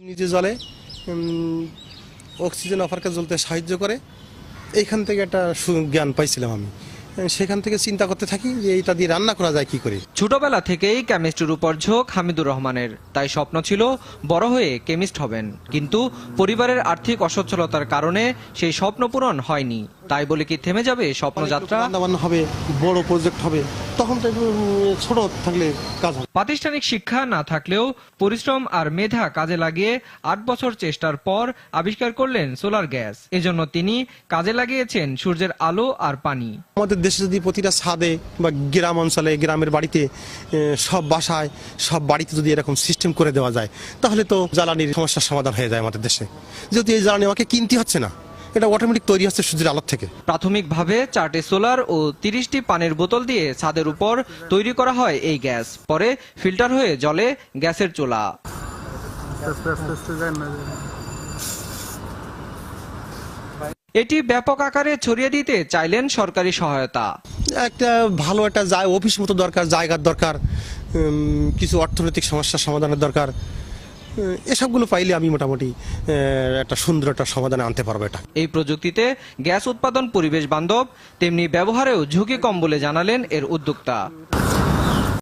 নিজে জলে অক্সিজেন অফারকে জ্বলতে সাহায্য করে। এইখান থেকে একটা জ্ঞান পাইছিলাম আমি। সেখান থেকে চিন্তা করতে থাকি যে এইটা দিয়ে রান্না করা যায় কি করে। ছোটবেলা থেকেই কেমিস্ট্রির উপর ঝোঁক হামিদুর রহমানের। তাই স্বপ্ন ছিল বড় হয়ে কেমিস্ট হবেন। কিন্তু পরিবারের আর্থিক অসচ্ছলতার কারণে সেই স্বপ্ন পূরণ হয়নি। তাই বলে কি থেমে যাবে স্বপ্নযাত্রা? হবে বড় প্রজেক্ট হবে। তখন তো ছোট থাকলে কাজ হবে। প্রাতিষ্ঠানিক শিক্ষা না থাকলেও পরিশ্রম আর মেধা কাজে লাগিয়ে আট বছর চেষ্টার পর আবিষ্কার করলেন সোলার গ্যাস। এজন্য তিনি কাজে লাগিয়েছেন সূর্যের আলো আর পানি। আমাদের দেশে যদি প্রতিটা ছাদে বা গ্রাম অঞ্চলে গ্রামের বাড়িতে সব বাসায় সব বাড়িতে যদি এরকম সিস্টেম করে দেওয়া যায় তাহলে তো জ্বালানির সমস্যার সমাধান হয়ে যায় আমাদের দেশে। যেহেতু এই জ্বালানি আমাকে কিনতে হচ্ছে না এটা অটোমেটিক তৈরি হচ্ছে সূর্যের আলোর থেকে। প্রাথমিকভাবে চারটি সোলার ও তিরিশটি পানির বোতল দিয়ে ছাদের উপর তৈরি করা হয় এই গ্যাস। পরে ফিল্টার হয়ে জলে গ্যাসের চুলা। এটি ব্যাপক আকারে ছড়িয়ে দিতে চাইলেন সরকারি সহায়তা। একটা ভালো একটা অফিস মতো দরকার জায়গার দরকার কিছু অর্থনৈতিক সমস্যার সমাধানের দরকার। এসবগুলো পাইলে আমি মোটামুটি একটা সুন্দর একটা সমাধানে আনতে পারব এটা। এই প্রযুক্তিতে গ্যাস উৎপাদন, পরিবেশ বান্ধব, তেমনি ব্যবহারেও ঝুঁকি কম বলে জানালেন এর উদ্যোক্তা।